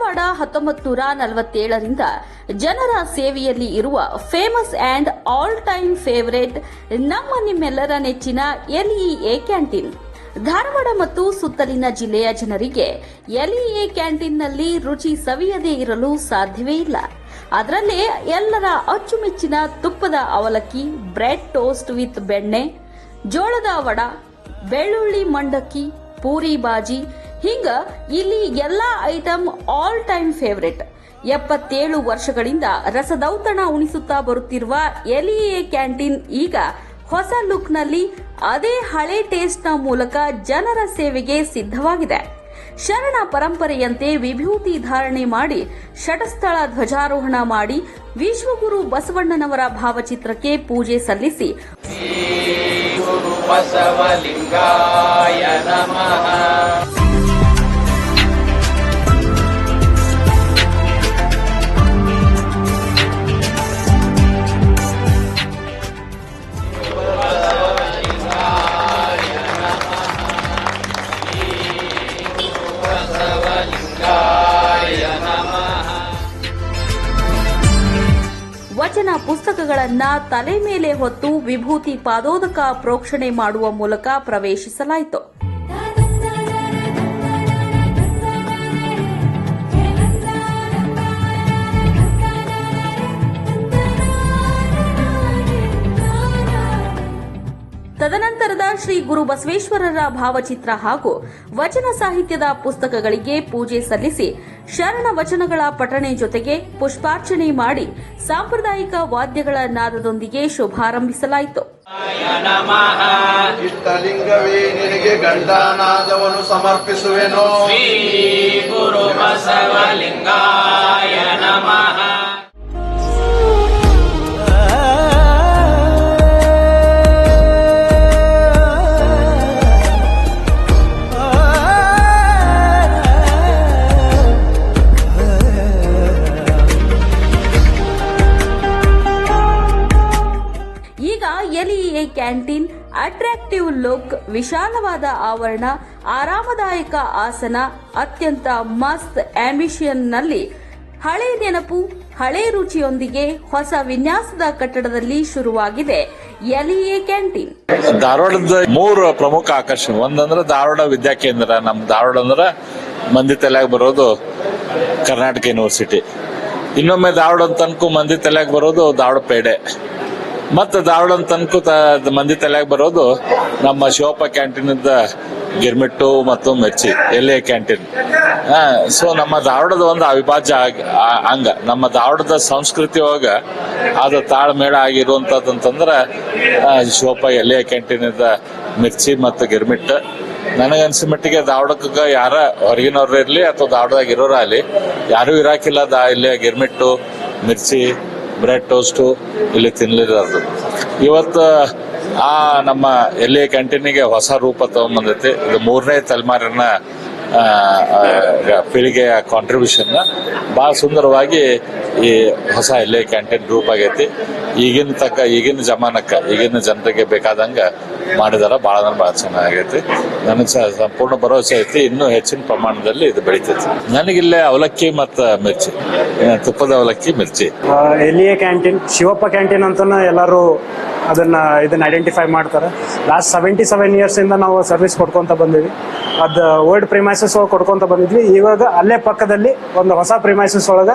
ಹತ್ತೊಂಬತ್ತು ನೂರ ನಲವತ್ತೇಳರಿಂದ ಜನರ ಸೇವೆಯಲ್ಲಿ ಇರುವ famous and all time favourite ನಮ್ಮ ನಿಮ್ಮೆಲ್ಲರ ನೆಚ್ಚಿನ ಎಲ್ಇಎ ಕ್ಯಾಂಟೀನ್. ಧಾರವಾಡ ಮತ್ತು ಸುತ್ತಲಿನ ಜಿಲ್ಲೆಯ ಜನರಿಗೆ ಎಲ್ಇಎ ಕ್ಯಾಂಟೀನ್ನಲ್ಲಿ ರುಚಿ ಸವಿಯದೇ ಇರಲು ಸಾಧ್ಯವೇ ಇಲ್ಲ. ಅದರಲ್ಲೇ ಎಲ್ಲರ ಅಚ್ಚುಮೆಚ್ಚಿನ ತುಪ್ಪದ ಅವಲಕ್ಕಿ, ಬ್ರೆಡ್ ಟೋಸ್ಟ್ ವಿತ್ ಬೆಣ್ಣೆ, ಜೋಳದ ವಡ, ಬೆಳ್ಳುಳ್ಳಿ ಮಂಡಕ್ಕಿ, ಪೂರಿ ಬಾಜಿ ಹಿಂಗ ಇಲ್ಲಿ ಎಲ್ಲಾ ಐಟಂ ಆಲ್ ಟೈಮ್ ಫೇವರೇಟ್ ಎಪ್ಪತ್ತೇಳು ವರ್ಷಗಳಿಂದ ರಸದೌತಣ ಉಣಿಸುತ್ತಾ ಬರುತ್ತಿರುವ ಎಲಿಎ ಕ್ಯಾಂಟೀನ್ ಈಗ ಹೊಸ ಲುಕ್ನಲ್ಲಿ ಅದೇ ಹಳೆ ಟೇಸ್ಟ್ನ ಮೂಲಕ ಜನರ ಸೇವೆಗೆ ಸಿದ್ಧವಾಗಿದೆ. ಶರಣ ಪರಂಪರೆಯಂತೆ ವಿಭೂತಿ ಧಾರಣೆ ಮಾಡಿ ಷಟಸ್ಥಳ ಧ್ವಜಾರೋಹಣ ಮಾಡಿ ವಿಶ್ವಗುರು ಬಸವಣ್ಣನವರ ಭಾವಚಿತ್ರಕ್ಕೆ ಪೂಜೆ ಸಲ್ಲಿಸಿ. ಬಸವಲಿಂಗಾಯ ನಮಃ. ಪುಸ್ತಕಗಳನ್ನ ತಲೆ ಮೇಲೆ ಹೊತ್ತು ವಿಭೂತಿ ಪಾದೋದಕ ಪ್ರೋಕ್ಷಣೆ ಮಾಡುವ ಮೂಲಕ ಪ್ರವೇಶಿಸಲಾಯಿತು. ತದನಂತರದ ಶ್ರೀ ಗುರು ಬಸವೇಶ್ವರರ ಭಾವಚಿತ್ರ ಹಾಗೂ ವಚನ ಸಾಹಿತ್ಯದ ಪುಸ್ತಕಗಳಿಗೆ ಪೂಜೆ ಸಲ್ಲಿಸಿ ಶರಣ ವಚನಗಳ ಪಠಣೆ ಜೊತೆಗೆ ಪುಷ್ಪಾರ್ಚನೆ ಮಾಡಿ ಸಾಂಪ್ರದಾಯಿಕ ವಾದ್ಯಗಳ ನಾದದೊಂದಿಗೆ ಶುಭಾರಂಭಿಸಲಾಯಿತು. ಇಷ್ಟಲಿಂಗವೇ ನಿನಗೆ ಗಂಡಾನಾದವನ್ನು ಸಮರ್ಪಿಸುವೆನು? ಶ್ರೀ ಗುರು ಬಸವಲಿಂಗಾಯ ನಮಃ. ಅಟ್ರಾಕ್ಟಿವ್ ಲುಕ್ ವಿಶಾಲವಾದ ಆವರಣ, ಆರಾಮದಾಯಕ ಆಸನ, ಅತ್ಯಂತ ಮಸ್ತ್ ಆಂಬಿಷನ್ನಲ್ಲಿ ಹಳೆ ನೆನಪು, ಹಳೆ ರುಚಿಯೊಂದಿಗೆ ಹೊಸ ವಿನ್ಯಾಸದ ಕಟ್ಟಡದಲ್ಲಿ ಶುರುವಾಗಿದೆ ಎಲಿಎ ಕ್ಯಾಂಟೀನ್. ಧಾರವಾಡದ ಮೂರು ಪ್ರಮುಖ ಆಕರ್ಷಣೆ, ಒಂದಂದ್ರೆ ಧಾರವಾಡ ವಿದ್ಯಾಕೇಂದ್ರ ನಮ್ಮ ನಮ್ ಧಾರವಾಡ ಅಂದ್ರೆ ಮಂದಿ ತಲೆಯಾಗ ಬರೋದು ಕರ್ನಾಟಕ ಯೂನಿವರ್ಸಿಟಿ ಇನ್ನೊಮ್ಮೆ ಧಾರವಾಡ ತನಕ ಮಂದಿ ತಲೆಯಾಗ ಬರೋದು ಧಾರವಾಡ ಪೇಡೆ ಮತ್ತೆ ಧಾರವಾಡ ತನಕ ಮಂದಿ ತಲೆಯಾಗ ಬರೋದು ನಮ್ಮ ಶಿವಪ್ಪ ಕ್ಯಾಂಟೀನ್ ಗಿರ್ಮಿಟ್ಟು ಮತ್ತು ಮಿರ್ಚಿ, ಎಲೆ ಕ್ಯಾಂಟೀನ್ ಸೊ ನಮ್ಮ ಧಾರವಾಡದ ಒಂದು ಅವಿಭಾಜ್ಯ ಅಂಗ. ನಮ್ಮ ಧಾರವಾಡದ ಸಂಸ್ಕೃತಿ ಒಳಗ ಅದು ತಾಳ್ಮೇಳ ಆಗಿರುವಂತದಂತಂದ್ರ ಶಿವಪ್ಪ ಎಲೆ ಕ್ಯಾಂಟೀನ್ ಮಿರ್ಚಿ ಮತ್ತು ಗಿರ್ಮಿಟ್ಟು. ನನಗೆ ಅನ್ಸಿದ ಮಟ್ಟಿಗೆ ದಾವಡಕ್ಕ ಯಾರ ಹೊರಗಿನವ್ರು ಇರ್ಲಿ ಅಥವಾ ದಾವಡದಾಗ ಇರೋರ ಅಲ್ಲಿ ಯಾರು ಇರಾಕಿಲ್ಲ ದಾ ಇಲ್ಲಿ ಗಿರ್ಮಿಟ್ಟು, ಮಿರ್ಚಿ ಬ್ರೆಡ್ ಟೋಸ್ಟು ಇಲ್ಲಿ ತಿನ್ಲಿರೋದು. ಇವತ್ತು, ಆ, ನಮ್ಮ ಎಲ್ಲಿ ಕ್ಯಾಂಟೀನಿಗೆ ಹೊಸ ರೂಪ ತಗೊಂಬಂದೈತಿ. ಇದು ಮೂರನೇ ತಲೆಮಾರಿನ ಪೀಳಿಗೆಯ ಕಾಂಟ್ರಿಬ್ಯೂಷನ್ನ ಭಾಳ ಸುಂದರವಾಗಿ ಈ ಹೊಸ ಎಲ್ಲಿ ಕ್ಯಾಂಟೀನ್ ರೂಪ ಆಗೈತಿ. ಈಗಿನ ತಕ್ಕ, ಈಗಿನ ಜಮಾನಕ್ಕ, ಈಗಿನ ಜನರಿಗೆ ಬೇಕಾದಂಗ ಮಾಡಿದಾರ, ಭಾಳ ಅಂದ್ರೆ ಭಾಳ ಚೆನ್ನಾಗೈತಿ. ನನಗೆ ಸಂಪೂರ್ಣ ಭರವಸೆ ಐತಿ, ಇನ್ನೂ ಹೆಚ್ಚಿನ ಪ್ರಮಾಣದಲ್ಲಿ ಇದು ಬೆಳಿತೈತಿ. ನನಗಿಲ್ಲೇ ಅವಲಕ್ಕಿ ಮತ್ತು ಮಿರ್ಚಿ ತುಪ್ಪದ ಅವಲಕ್ಕಿ ಮಿರ್ಚಿ. ಎಲಿಯ ಕ್ಯಾಂಟೀನ್? ಶಿವಪ್ಪ ಕ್ಯಾಂಟೀನ್ ಅಂತ ಎಲ್ಲರೂ ಅದನ್ನ ಇದನ್ನ ಐಡೆಂಟಿಫೈ ಮಾಡ್ತಾರೆ. ಲಾಸ್ಟ್ ಸೆವೆಂಟಿ ಸೆವೆನ್ ಇಯರ್ಸ್ ಇಂದ ನಾವು ಸರ್ವಿಸ್ ಕೊಡ್ಕೊಂತ ಬಂದಿವಿ. ಅದು ಓಲ್ಡ್ ಪ್ರಿಮೈಸಸ್ ಕೊಡ್ಕೊಂತ ಬಂದಿದ್ವಿ. ಇವಾಗ ಅಲ್ಲೇ ಪಕ್ಕದಲ್ಲಿ ಒಂದು ಹೊಸ ಪ್ರಿಮೈಸಸ್ ಒಳಗೆ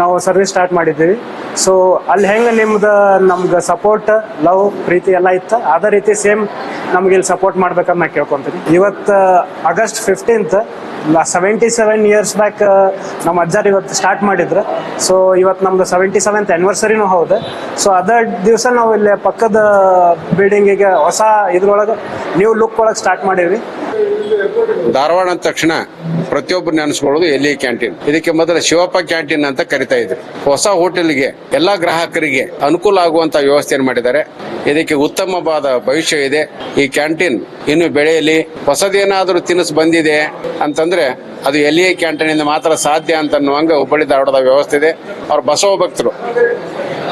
ನಾವು ಸರ್ವಿಸ್ ಸ್ಟಾರ್ಟ್ ಮಾಡಿದ್ದೀವಿ. ಸೊ ಅಲ್ಲಿ ಹೆಂಗೆ ನಿಮ್ದು, ನಮ್ಗೆ ಸಪೋರ್ಟ್ ಲವ್ ಪ್ರೀತಿ ಎಲ್ಲ ಇತ್ತು, ಅದೇ ರೀತಿ ಸೇಮ್ ನಮ್ಗೆ ಇಲ್ಲಿ ಸಪೋರ್ಟ್ ಮಾಡ್ಬೇಕಂತ ನಾ ಕೇಳ್ಕೊತೀನಿ. ಇವತ್ತು August fifteenth seventy seven years back ನಮ್ಮ ಅಜ್ಜಾರ್ ಇವತ್ತು ಸ್ಟಾರ್ಟ್ ಮಾಡಿದ್ರು. ಸೊ ಇವತ್ತು ನಮ್ದು ಸೆವೆಂಟಿ ಸೆವೆಂತ್ ಆ್ಯನಿವರ್ಸರಿನೂ ಹೌದು. ಸೊ ಅದ ದಿವಸ ನಾವು ಇಲ್ಲಿ ಪಕ್ಕದ ಬಿಲ್ಡಿಂಗಿಗೆ ಹೊಸ ಇದ್ರೊಳಗೆ ನ್ಯೂ ಲುಕ್ ಒಳಗೆ ಸ್ಟಾರ್ಟ್ ಮಾಡಿರಿ ಧಾರವಾಡ ಅಂದ ತಕ್ಷಣ ಪ್ರತಿಯೊಬ್ಬರು ನೆನೆಸ್ಕೊಳ್ಳೋದು ಎಲ್ಲಿ ಕ್ಯಾಂಟೀನ್. ಇದಕ್ಕೆ ಮೊದಲು ಶಿವಪ್ಪ ಕ್ಯಾಂಟೀನ್ ಅಂತ ಕರಿತಾ ಇದ್ರು. ಹೊಸ ಹೋಟೆಲ್ಗೆ ಎಲ್ಲಾ ಗ್ರಾಹಕರಿಗೆ ಅನುಕೂಲ ಆಗುವಂತ ವ್ಯವಸ್ಥೆಯನ್ನು ಮಾಡಿದ್ದಾರೆ? ಇದಕ್ಕೆ ಉತ್ತಮವಾದ ಭವಿಷ್ಯ ಇದೆ. ಈ ಕ್ಯಾಂಟೀನ್ ಇನ್ನು ಬೆಳೆಯಲಿ. ಹೊಸದೇನಾದರೂ ತಿನಿಸು ಬಂದಿದೆ ಅಂತಂದ್ರೆ ಅದು ಎಲ್ಲಿ ಕ್ಯಾಂಟೀನ್ ಇಂದ ಮಾತ್ರ ಸಾಧ್ಯ ಅಂತ ಅನ್ನುವಂಗ ಹುಬ್ಬಳ್ಳಿ ಧಾರವಾಡದ ವ್ಯವಸ್ಥೆ ಇದೆ. ಅವ್ರ ಬಸವ ಭಕ್ತರು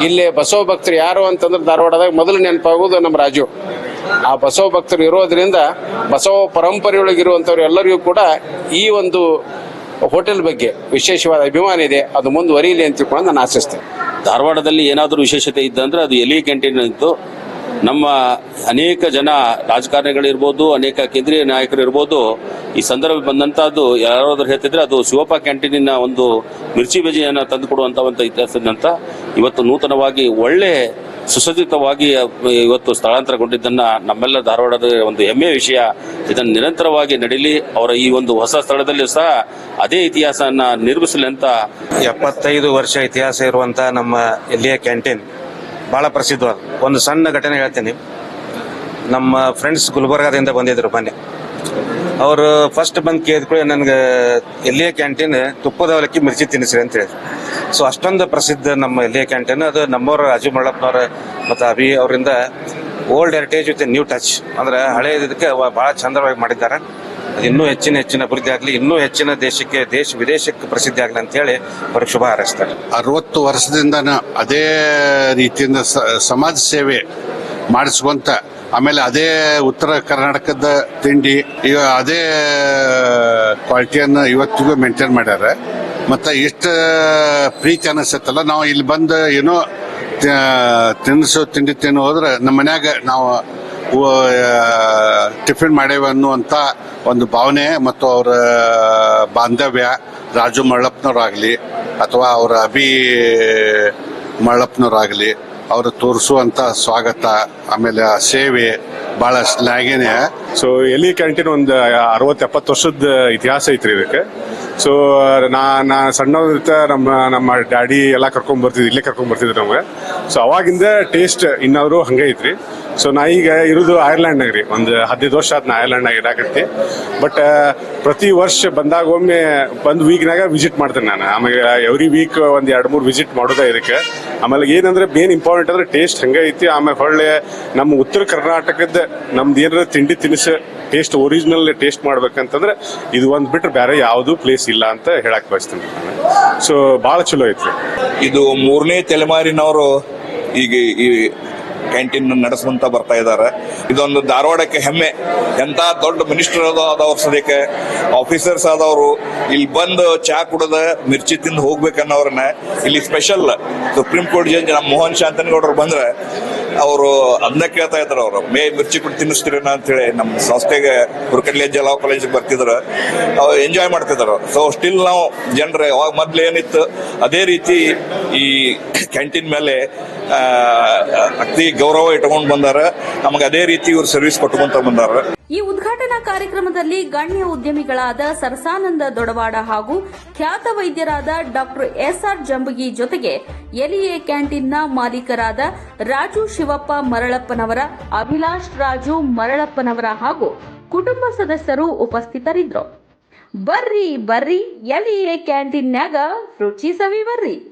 ಇಲ್ಲಿ ಬಸವ ಭಕ್ತರು ಯಾರು ಅಂತಂದ್ರೆ ಧಾರವಾಡದಾಗ ಮೊದಲು ನೆನಪಾಗುವುದು ನಮ್ಮ ರಾಜು. ಆ ಬಸವ ಭಕ್ತರು ಇರೋದ್ರಿಂದ ಬಸವ ಪರಂಪರೆಯೊಳಗಿರುವಂಥವ್ರು ಎಲ್ಲರಿಗೂ ಕೂಡ ಈ ಒಂದು ಹೋಟೆಲ್ ಬಗ್ಗೆ ವಿಶೇಷವಾದ ಅಭಿಮಾನ ಇದೆ. ಅದು ಮುಂದುವರಿಯಲಿ ಅಂತ ತಿಳ್ಕೊಂಡು ನಾನು ಆಶಿಸ್ತೇನೆ. ಧಾರವಾಡದಲ್ಲಿ ಏನಾದರೂ ವಿಶೇಷತೆ ಇದ್ದಂದ್ರೆ ಅದು ಎಲಿ ಕ್ಯಾಂಟೀನ್ ಇತ್ತು ನಮ್ಮ ಅನೇಕ ಜನ ರಾಜಕಾರಣಿಗಳಿರ್ಬೋದು, ಅನೇಕ ಕೇಂದ್ರೀಯ ನಾಯಕರು ಇರ್ಬೋದು ಈ ಸಂದರ್ಭ ಬಂದಂತಹದ್ದು ಯಾರಾದ್ರೂ ಹೇಳ್ತಿದ್ರೆ ಅದು ಶಿವಪ್ಪ ಕ್ಯಾಂಟೀನಿನ ಒಂದು ಮಿರ್ಚಿ ಬೀಜಿಯನ್ನು ತಂದುಕೊಡುವಂತ ಒಂದು ಇತಿಹಾಸದಂತ ಇವತ್ತು ನೂತನವಾಗಿ ಒಳ್ಳೆ ಸುಸಜ್ಜಿತವಾಗಿ ಇವತ್ತು ಸ್ಥಳಾಂತರಗೊಂಡಿದ್ದನ್ನ ನಮ್ಮೆಲ್ಲ ಧಾರವಾಡದ ಒಂದು ಹೆಮ್ಮೆಯ ವಿಷಯ. ಇದನ್ನು ನಿರಂತರವಾಗಿ ನಡೀಲಿ, ಅವರ ಈ ಒಂದು ಹೊಸ ಸ್ಥಳದಲ್ಲಿ ಸಹ ಅದೇ ಇತಿಹಾಸನ ನಿರ್ಮಿಸಲಿ ಅಂತ. ಎಪ್ಪತ್ತೈದು ವರ್ಷ ಇತಿಹಾಸ ಇರುವಂತ ನಮ್ಮ ಎಲ್ಲಿಯ ಕ್ಯಾಂಟೀನ್, ಬಹಳ ಪ್ರಸಿದ್ಧವಾದ ಒಂದು ಸಣ್ಣ ಘಟನೆ ಹೇಳ್ತೀನಿ. ನಮ್ಮ ಫ್ರೆಂಡ್ಸ್ ಗುಲ್ಬರ್ಗಾದಿಂದ ಬಂದಿದ್ರು ಮೊನ್ನೆ. ಅವರು ಫಸ್ಟ್ ಬಂದು ಕೇಳಿದ್ಕೊಳ್ಳಿ ನನಗೆ, ಎಲ್ಲಿಯ ಕ್ಯಾಂಟೀನ್ ತುಪ್ಪದ ಅವಲಕ್ಕಿ ಮಿರ್ಚಿ ತಿನ್ನಿಸ್ರಿ ಅಂತ ಹೇಳಿದ್ರು. ಸೊ ಅಷ್ಟೊಂದು ಪ್ರಸಿದ್ಧ ನಮ್ಮ ಎಲ್ಲಿಯ ಕ್ಯಾಂಟೀನ್ ಅದು ನಮ್ಮವ್ರ ರಾಜು ಮಳ್ಳಪ್ಪನವ್ರ ಮತ್ತು ಅಭಿ ಅವರಿಂದ old heritage with new touch ಅಂದ್ರೆ ಹಳೆ ಇದಕ್ಕೆ ಬಹಳ ಚಂದವಾಗಿ ಮಾಡಿದ್ದಾರೆ. ಅದು ಇನ್ನೂ ಹೆಚ್ಚಿನ ಹೆಚ್ಚಿನ ಅಭಿವೃದ್ಧಿ ಆಗಲಿ, ಇನ್ನೂ ಹೆಚ್ಚಿನ ದೇಶಕ್ಕೆ, ದೇಶ ವಿದೇಶಕ್ಕೆ ಪ್ರಸಿದ್ಧಿ ಆಗಲಿ ಅಂತ ಹೇಳಿ ಅವ್ರಿಗೆ ಶುಭ ಹಾರೈಸ್ತಾರೆ. ಅರವತ್ತು ವರ್ಷದಿಂದ ಅದೇ ರೀತಿಯಿಂದ ಸಮಾಜ ಸೇವೆ ಮಾಡಿಸ್ಕೊಂತ ಆಮೇಲೆ ಅದೇ ಉತ್ತರ ಕರ್ನಾಟಕದ ತಿಂಡಿ, ಈಗ ಅದೇ ಕ್ವಾಲಿಟಿಯನ್ನು ಇವತ್ತಿಗೂ ಮೇಂಟೈನ್ ಮಾಡ್ಯಾರ. ಮತ್ತು ಇಷ್ಟು ಪ್ರೀತಿ ಅನಿಸುತ್ತಲ್ಲ ನಾವು ಇಲ್ಲಿ ಬಂದು ಏನೋ ತಿನಿಸು, ತಿಂಡಿ ತಿನ್ನು ಹೋದ್ರೆ ನಮ್ಮ ಮನ್ಯಾಗ ನಾವು ಟಿಫಿನ್ ಮಾಡೇವೆ ಅನ್ನುವಂಥ ಒಂದು ಭಾವನೆ ಮತ್ತು ಅವರ ಬಾಂಧವ್ಯ ರಾಜು ಮಳ್ಳಪ್ಪನವ್ರಾಗಲಿ ಅಥವಾ ಅವರ ಅಭಿ ಮಳ್ಳಪ್ಪನವರಾಗಲಿ ಅವರು ತೋರಿಸುವಂತ ಸ್ವಾಗತ ಆಮೇಲೆ ಆ ಸೇವೆ ಬಹಳ ಶ್ಲಾಘನೀಯ ಸೊ ಎಲಿ ಕ್ಯಾಂಟೀನ್ ಒಂದು ಅರವತ್ತು, ಎಪ್ಪತ್ತು ವರ್ಷದ ಇತಿಹಾಸ ಐತ್ರಿ ಇದಕ್ಕೆ. ಸೊ ನಾ ನಾ ಸಣ್ಣವ್ರಿರ್ತ ನಮ್ಮ ನಮ್ಮ ಡ್ಯಾಡಿ ಎಲ್ಲ ಕರ್ಕೊಂಡ್ ಬರ್ತಿದ್ವಿ ಇಲ್ಲೇ ಕರ್ಕೊಂಡ್ ಬರ್ತಿದ್ರು ನಮ್ಗೆ. ಸೊ ಅವಾಗಿಂದ ಟೇಸ್ಟ್ ಇನ್ನಾದ್ರು ಹಂಗೆ ಐತ್ರಿ. ಸೊ ನಾ ಈಗ ಇರೋದು ಐರ್ಲ್ಯಾಂಡ್ನಾಗ ರೀ, ಒಂದು ಹದಿನೈದು ವರ್ಷ ಆಯ್ತು ನಾ ಐರ್ಲ್ಯಾಂಡ್ನಾಗ ಇರಾಕತ್ತಿ ಬಟ್ ಪ್ರತಿ ವರ್ಷ ಬಂದಾಗ ಒಮ್ಮೆ ಬಂದ್ ವೀಕ್ನಾಗ ವಿಸಿಟ್ ಮಾಡ್ತೇನೆ ನಾನು. ಆಮೇಲೆ ಎವ್ರಿ ವೀಕ್ ಒಂದು ಎರಡು ಮೂರು ವಿಸಿಟ್ ಮಾಡೋದೇ ಇದಕ್ಕೆ. ಆಮೇಲೆ ಏನಂದ್ರೆ ಮೇನ್ ಇಂಪಾರ್ಟೆಂಟ್ ಅಂದ್ರೆ ಟೇಸ್ಟ್ ಹಂಗೆ ಐತಿ. ಆಮೇಲೆ ಹೊಳ್ಳೆ ನಮ್ಮ ಉತ್ತರ ಕರ್ನಾಟಕದ ನಮ್ದು ಏನಾರ ತಿಂಡಿ ತಿನಿಸು ಟೇಸ್ಟ್ ಒರಿಜಿನಲ್ ಟೇಸ್ಟ್ ಮಾಡ್ಬೇಕಂತಂದ್ರೆ ಇದು ಒಂದ್ ಬಿಟ್ಟರೆ ಬೇರೆ ಯಾವುದು ಪ್ಲೇಸ್ ಇಲ್ಲ ಅಂತ ಹೇಳಕ್ ಬಯಸ್ತೀನಿ. ಸೊ ಭಾಳ ಚಲೋ ಐತ್ರಿ. ಇದು ಮೂರನೇ ತಲೆಮಾರಿನವರು ಈಗ ಈ ಕ್ಯಾಂಟೀನ್ ನಡೆಸುವಂತ ಬರ್ತಾ ಇದ್ದಾರೆ ಇದೊಂದು ಧಾರವಾಡಕ್ಕೆ ಹೆಮ್ಮೆ. ಎಂತ ದೊಡ್ಡ ಮಿನಿಸ್ಟರ್ ಆದವ್ರ ಸದ್ಯಕ್ಕೆ. ಆಫೀಸರ್ಸ್ ಆದವರು. ಇಲ್ಲಿ ಬಂದು ಚಾ ಕುಡದ ಮಿರ್ಚಿ ತಿಂದು ಹೋಗ್ಬೇಕನ್ನೋರನ್ನ ಇಲ್ಲಿ ಸ್ಪೆಷಲ್ ಸುಪ್ರೀಂ ಕೋರ್ಟ್ ಜಡ್ಜ್ ನಮ್ಮ ಮೋಹನ್ ಶಾಂತನಗೌಡರು ಬಂದ್ರೆ ಅವರು ಅದನ್ನ ಕೇಳ್ತಾ ಇದ್ರು ಅವರು, ಮೇ ಮಿರ್ಚಿ ಕೊಟ್ಟು ತಿನ್ನಿಸ್ತೀರೇನ ಅಂತ ಹೇಳಿ ನಮ್ಮ ಸಂಸ್ಥೆಗೆ ಹುರ್ಕಡ್ಲಿ ಜಲಾವ್ ಕಾಲೇಜಿಗೆ ಬರ್ತಿದ್ರು. ಅವ್ರು ಎಂಜಾಯ್ ಮಾಡ್ತಿದ್ರು. ಸೊ ಸ್ಟಿಲ್ ನಾವು ಜನರ ಮೊದ್ಲು ಏನಿತ್ತು, ಅದೇ ರೀತಿ ಈ ಕ್ಯಾಂಟೀನ್ ಮೇಲೆ ಅತಿ ಗೌರವ ಇಟ್ಕೊಂಡು ಬಂದಾರ. ನಮಗೆ ಅದೇ ರೀತಿ ಇವ್ರು ಸರ್ವಿಸ್ ಕೊಟ್ಕೊಂತ ಬಂದಾರ. ಈ ಉದ್ಘಾಟನಾ ಕಾರ್ಯಕ್ರಮದಲ್ಲಿ ಗಣ್ಯ ಉದ್ಯಮಿಗಳಾದ ಸರಸಾನಂದ ದೊಡವಾಡ ಹಾಗೂ ಖ್ಯಾತ ವೈದ್ಯರಾದ ಡಾಕ್ಟರ್ ಎಸ್ಆರ್ ಜಂಬಗಿ ಜೊತೆಗೆ ಎಲಿಎ ಕ್ಯಾಂಟೀನ್ನ ಮಾಲೀಕರಾದ ರಾಜು ಶಿವಪ್ಪ ಮರಳಪ್ಪನವರ, ಅಭಿಲಾಷ್ ರಾಜು ಮರಳಪ್ಪನವರ ಹಾಗೂ ಕುಟುಂಬ ಸದಸ್ಯರು ಉಪಸ್ಥಿತರಿದ್ದರು. ಬರ್ರಿ ಬರ್ರಿ ಎಲಿಎ ಕ್ಯಾಂಟೀನ್ನಾಗ ರುಚಿ ಸವಿ ಬರ್ರಿ